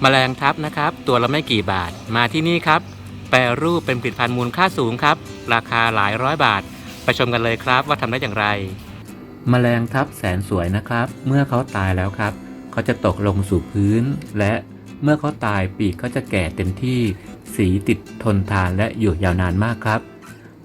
แมลงทับนะครับ ตัวละไม่กี่บาทมาที่นี่ครับ แปรรูปเป็นผลิตภัณฑ์มูลค่าสูงครับ ราคาหลายร้อยบาท ไปชมกันเลยครับว่าทำได้อย่างไรแมลงทับแสนสวยนะครับ เมื่อเขาตายแล้วครับ เขาจะตกลงสู่พื้น และเมื่อเขาตายปีกก็จะแก่เต็มที่ สีติดทนทานและอยู่ยาวนานมากครับ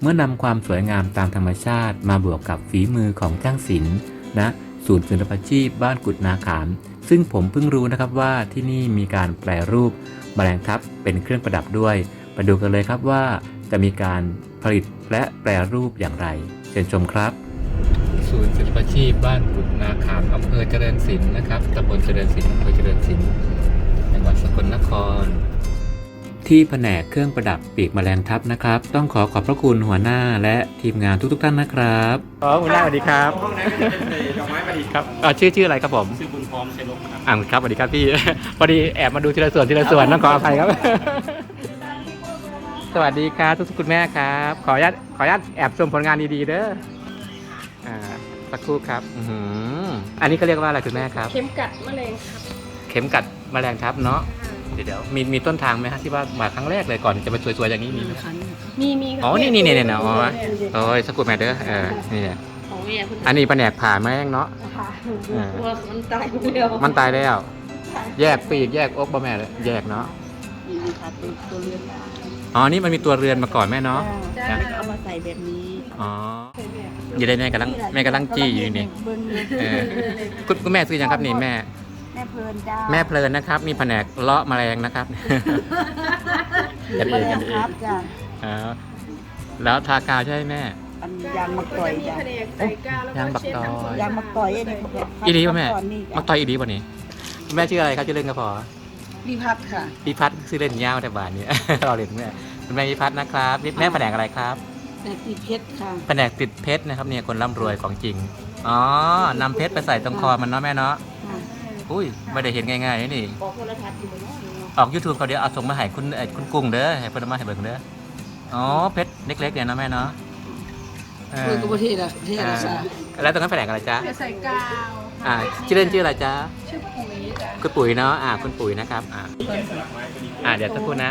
เมื่อนำความสวยงามตามธรรมชาติมาบวกกับฝีมือของช่างศิลป์ณ ศูนย์ศิลปาชีพบ้านกุดนาขาม ซึ่งผมเพิ่งรู้นะครับว่าที่นี่มีการแปลรูปแมลงทับเป็นเครื่องประดับด้วย ไปดูกันเลยครับว่าจะมีการผลิตและแปลรูปอย่างไร เชิญชมครับ ศูนย์ศิลปาชีพบ้านกุดนาขามอำเภอเจริญศิลป์นะครับตำบลเจริญศิลป์อำเภอเจริญศิลป์จังหวัดสกลนคร ที่แผนกเครื่องประดับปีกแมลงทับนะครับ ต้องขอขอบพระคุณหัวหน้าและทีมงานทุกๆท่านนะครับอ๋อหัวหน้าสวัสดีครับห้องนั้นก็จะเป็นดอกไม้ประดิษฐ์ครับเอ่อชื่อชื่ออะไรครับผมชื่อบุญพร้อมชัยลบครับอ่าครับสวัสดีครับพี่ พอดีแอบมาดูทีละส่วนทีละส่วนต้องขออภัยครับ สวัสดีครับทุกๆคุณแม่ครับ ขออนุญาตขออนุญาตแอบชมผลงานดีๆเด้ออ่าสักครู่ครับอื้อหืออันนี้เขาเรียกว่าอะไรคุณแม่ครับ เข็มกัดแมลงครับ เข็มกัดแมลงทับเนาะ เดี๋ยวเดี๋ยวมีมีต้นทางไหมฮะที่ว่ามาครั้งแรกเลยก่อนจะมาสวยๆอย่างนี้มีไหมมีมีครับอ๋อนี่นี่นี่นี่นะอ๋อโอ้ยสักครู่แม่เด้อเออนี่เนี่ยของแม่คุณอันนี้แผนกผ่าแมลงเนาะค่ะอ่าตัวมันตายไปแล้วมันตายแล้ว แยกปีกแยกอกบ่แม่เลยแยกเนาะนี่นะคะตัวตัวเรือนได้อ๋อนี่มันมีตัวเรือนมาก่อนแม่เนาะจ้าเอามาใส่แบบนี้อ๋ออยู่ได้แม่กำลังแม่กำลังจี้อยู่นี่เบิ้งเออคุณคุณแม่ซื้อยังครับนี่แม่แม่เพลินจ้าแม่เพลินนะครับ มีแผนกเลาะแมลงนะครับกันเองกันเอครังบจ้าอ๋อแล้วทากาวใช่ไหมแม่ อันยางมักต่อยมีจ้าแผนกใส่กาวแล้วยางบักตอย ยางมักต่อยอันนี้อีดีป่ะแม่ก่อนนี่มักต่อยอีดีป่ะนี่แม่ชื่ออะไรครับชื่อเล่นก็พอรีพัดค่ะ พี่พัฒน์ชื่อเล่นยาวแต่บานนี้รอเล่นแม่คุณแม่พี่พัฒน์นะครับนี่แม่แผนกอะไรครับ แต่ตีเพชรค่ะ แผนกติดเพชรนะครับเนี่ยคนร่ำรวยของจริง อ๋อนำเพชรไปใส่ตรงคอมันเนาะแม่เนาะค่ะ อุ้ยไม่ได้เห็นง่ายๆนี่บอกโทรทัศน์อยู่เนาะออก YouTube เขาเดี๋ยวเอาส่งมาให้คุณเอ่อคุณกุ้งเด้อให้เพิ่นเอามาให้เบิ่งเด้ออ๋อเพชรเล็กๆเนี่ยนะแม่เนาะเออเพื่อนก็ประเทศละประเทศอ่าละจ้าแล้วตรงนั้นแผนกอะไรจ๊ะใส่กาวอ่าชื่อเล่นชื่ออะไรจ๊ะชื่อปุ๋ยจ้ะคุณปุ๋ยเนาะอ่าคุณปุ๋ยนะครับอ่าอ่าเดี๋ยวสักครู่นะ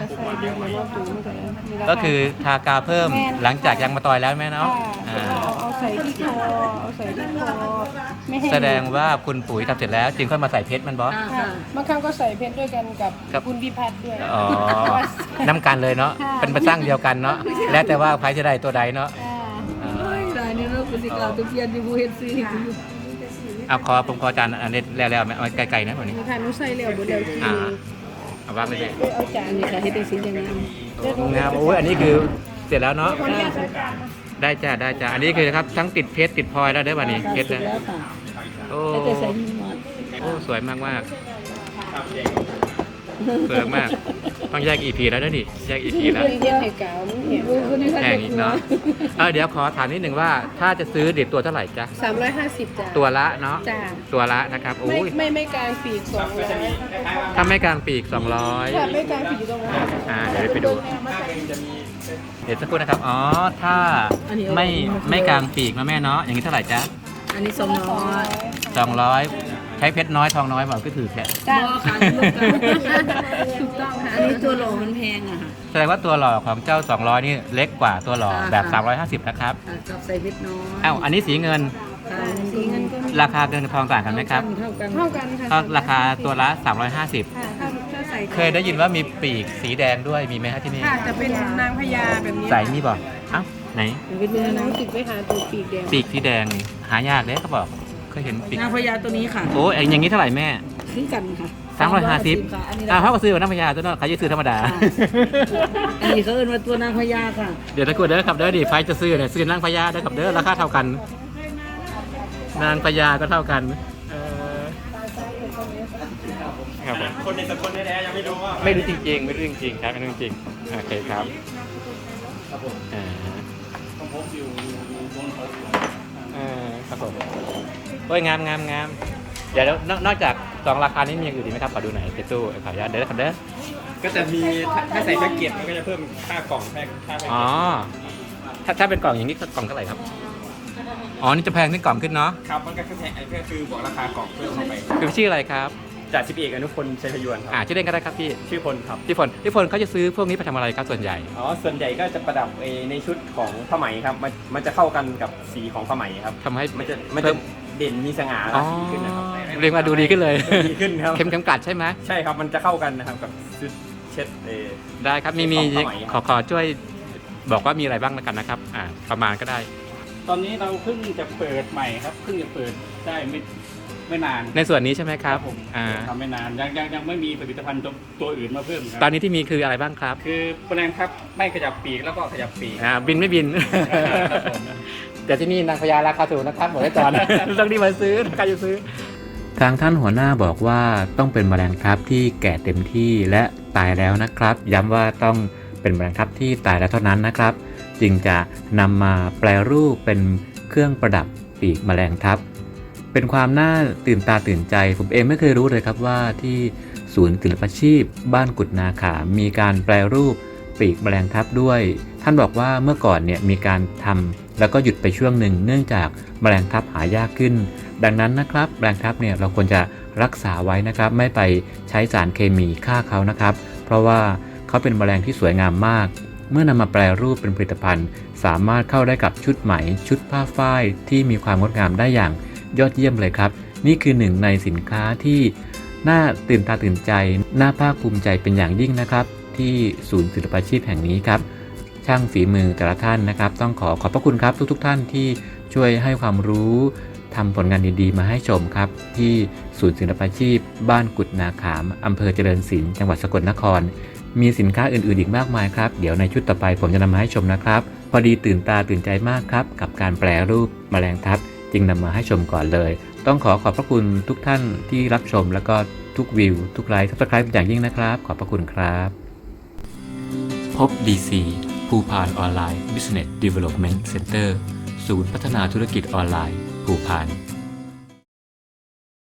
ก็ คือทากาวเพิ่มหลังจากยังมาตอยแล้วแม่เนาะอ่าเอาใส่ที่คอเอาใส่ที่คอไม่ให้แสดงว่าคุณปุ๋ยทำเสร็จแล้วจึงค่อยมาใส่เพชรมันบอสอ่าค่ะ บางครั้งก็ใส่เพชรด้วยกันกับครับ คุณพิพัฒน์ด้วย อ๋อน้ำกันเลยเนาะเป็นประสร้างเดียวกันเนาะแล้วแต่ว่าใครจะได้ตัวใดเนาะอ่าอ่าเฮ้ยรายนี้เราเป็นสิกล่าวตะเพียนอยู่บูเฮ็ดซีอยู่เอาคอผมขอจานอันนี้แล้วๆไหมเอาไกลๆนะวันนี้มีค่ะหนุใส่เหลวบนเดียวทีอ่า เอาว่างไปเลยเอาจานอันนี้ค่ะเฮ็ดได้สีอย่างนั้นงามโอ้ยอันนี้คือเสร็จแล้วเนาะขออนุญาตใส่จานนะได้จ้าได้จ้าอันนี้คือครับทั้งติดเพชรติดพลอยแล้วเด้อวันนี้เพชรเสร็แล้วจแล้วค่ะโอ้ให้แต่ใส่หิมะโอ้สวยมากมากสวยมาก ต้องแยกอีพีแล้วนะนี่แยกอีพีแล้ว เรียกให้กาวมันเห็นดูคนนี้ค่ะแพงอีกเนาะเออเดี๋ยวขอถามนิดหนึ่งว่าถ้าจะซื้อเด็ดตัวเท่าไหร่จ๊ะ สามร้อยห้าสิบจ้ะตัวละเนาะ จ้ะตัวละนะครับโอ้ไม่ยไม่ไม่กลางปีกสองร้อยถ้าไม่กลางปีกค่ะ200ไม่กลางปีกอยู่ตรงนั้นอ่าเดี๋ยวไปดู เดี๋ยวสักครู่นะครับ อ๋อ ถ้าไม่ไม่กลางปีกนะแม่เนาะ อย่างนี้เท่าไหร่จ๊ะอันนี้สองร้อยสองร้อย ใช้เพชรน้อยทองน้อยบอกก็ถือแค่จ้ะบ่ค่ะถูกต้องค่ะอันนี้ตัวหล่อมันแพงอะค่ะ แสดงว่าตัวหล่อของเจ้า 200 นี่เล็กกว่าตัวหล่อแบบ ค่ะ 350 นะครับอะกับใส่เพชรน้อยอ้าวอันนี้สีเงินค่ะสีเงินก็มีราคาเงินกับทองต่างกันไหมครับเท่ากันเท่ากันค่ะก็ราคาตัวละ 350 ค่ะถ้าถ้าใส่เคยได้ยินว่ามีปีกสีแดงด้วยมีไหมครับที่นี่ค่ะจะเป็นนางพญาแบบนี้ใส่มีบอกเอ้าไหน เป็นเนื้อน้นะองติดไว้หาตัวปีกแดงปีกสีแดงนี่หายากเลยเขาบอก เคยเห็นปีกนางพญาตัวนี้ค่ะโอ้ยอย่างนี้เท่าไหร่แม่ซื้อกันค่ะสามร้อยห้าสิบค่ะอันนี้อ่าเขาก็ซื้อกับน้ำพญาตัวนั้นเขาจะซื้อธรรมดาค่ะอันนี้เขาเอิ้นว่าตัวนางพญาค่ะ เดี๋ยวถ้าคุณเด้อครับเด้อดิไฟจะซื้อเนี่ยซื้อนางพญาเด้อครับเด้อราคาเท่ากัน นางพญาก็เท่ากันเออครับผมคนในสกลแท้ๆยังไม่รู้ว่าไม่รู้จริงๆ ไม่รู้จริงๆครับไม่รู้จริงๆโอเคครับครับผมอ่าของผมอยู่อยู่บนเขาสวน เออครับผมโอ้ยงามงามงามเดี๋ยวนอกนอกจากสองราคานี้มีอย่างอื่นอีกไหมครับขอดูหน่อยเจตู้ขออนุญาตเด้อครับเด้อก็จะมีถ้าถ้าใส่แพ็กเกจมันก็จะเพิ่มค่ากล่องแพ็กค่าแพ็กเกอ๋อจถ้าถ้าเป็นกล่องอย่างนี้กล่องเท่าไหร่ครับอ๋อนี่จะแพงขึ้นกล่องขึ้นเนาะครับมันก็คือแพ็กไอ้ก็คือบวกราคากล่องเพิ่มเข้าไปคือชื่ออะไรครับ จ่าสิบเอกอนุพลชัยพยวนคอ่ารับชื่อเล่นก็ได้ครับพี่ชื่อพลครับพี่ฝนพี่ฝนเขาจะซื้อพวกนี้ไปทำอะไรครับส่วนใหญ่ อ๋อส่วนใหญ่ก็จะประดับเอ่อในชุดของผ้าไหมครับมันมันจะเข้ากันกับสีของผ้าไหมครับ ทำให้มันจะมันเพิ่จะมเด่นมีสง่าอ๋ราอศีขึ้นนะครับเรียกว่าดูดีขึ้นเลย ดีขึ้นครับ เข้มเข้มกลัดใช่ไหมใช่ครับ มันจะเข้ากันนะครับกับชุดเช็ดเออ ได้ครับมีมีของสมัยขอขอช่วยบอกว่ามีอะไรบ้างแล้วกันนะครับอ่าประมาณก็ได้ ตอนนี้เราเพิ่งจะเปิดใหม่ครับเพิ่งจะเปิดได้ไม่ ไม่นานในส่วนนี้ใช่ไหมครับผมอ่าทำไม่นานยังยังยังไม่มีผลิตภัณฑ์ตัวตัวอื่นมาเพิ่มครับตอนนี้ที่มีคืออะไรบ้างครับ คือแมลงทับไม่ขยับปีกแล้วก็ขยับปีกอ่าบินไม่บิน ครับผม แต่ที่นี่นางพญาราคาถูกนะครับบอกไว้ก่อน ต้องรีบมาซื้อใครจะซื้อ ทางท่านหัวหน้าบอกว่าต้องเป็นแมลงทับที่แก่เต็มที่และตายแล้วนะครับ ย้ำว่าต้องเป็นแมลงทับที่ตายแล้วเท่านั้นนะครับ จึงจะนำมาแปลรูปเป็นเครื่องประดับปีกแมลงทับ เป็นความน่าตื่นตาตื่นใจ ผมเองไม่เคยรู้เลยครับว่าที่ศูนย์ศิลปาชีพ บ้านกุดนาขามมีการแปลรูปปีกแมลงทับด้วย ท่านบอกว่าเมื่อก่อนเนี่ยมีการทำแล้วก็หยุดไปช่วงหนึ่งเนื่องจากแมลงทับหายากขึ้น ดังนั้นนะครับแมลงทับเนี่ยเราควรจะรักษาไว้นะครับ ไม่ไปใช้สารเคมีฆ่าเขานะครับ เพราะว่าเขาเป็นแมลงที่สวยงามมาก เมื่อนำมาแปลรูปเป็นผลิตภัณฑ์ สามารถเข้าได้กับชุดไหมชุดผ้าฝ้ายที่มีความงดงามได้อย่าง ยอดเยี่ยมเลยครับ นี่คือหนึ่งในสินค้าที่น่าตื่นตาตื่นใจ น่าภาคภูมิใจเป็นอย่างยิ่งนะครับ ที่ศูนย์ศิลปาชีพแห่งนี้ครับ ช่างฝีมือแต่ละท่านนะครับ ต้องขอขอบพระคุณครับทุกๆทท่านที่ช่วยให้ความรู้ทำผลงานดีๆ มาให้ชมครับ ที่ศูนย์ศิลปาชีพ บ้านกุดนาขามอำเภอเจริญศิลป์จังหวัดสกลนคร มีสินค้าอื่นๆอีกมากมายครับ เดี๋ยวในชุดต่อไปผมจะนำมาให้ชมนะครับ พอดีตื่นตาตื่นใจมากครับ กับการแปลรูปแมลงทับ จึงนำมาให้ชมก่อนเลย ต้องขอขอบพระคุณทุกท่านที่รับชม แล้วก็ทุกวิว ทุกไลค์ทุกสไครป์อย่างยิ่งนะครับ ขอบพระคุณครับ พบ DC ภูพานออนไลน์ Business Development Center ศูนย์พัฒนาธุรกิจออนไลน์ ภูพาน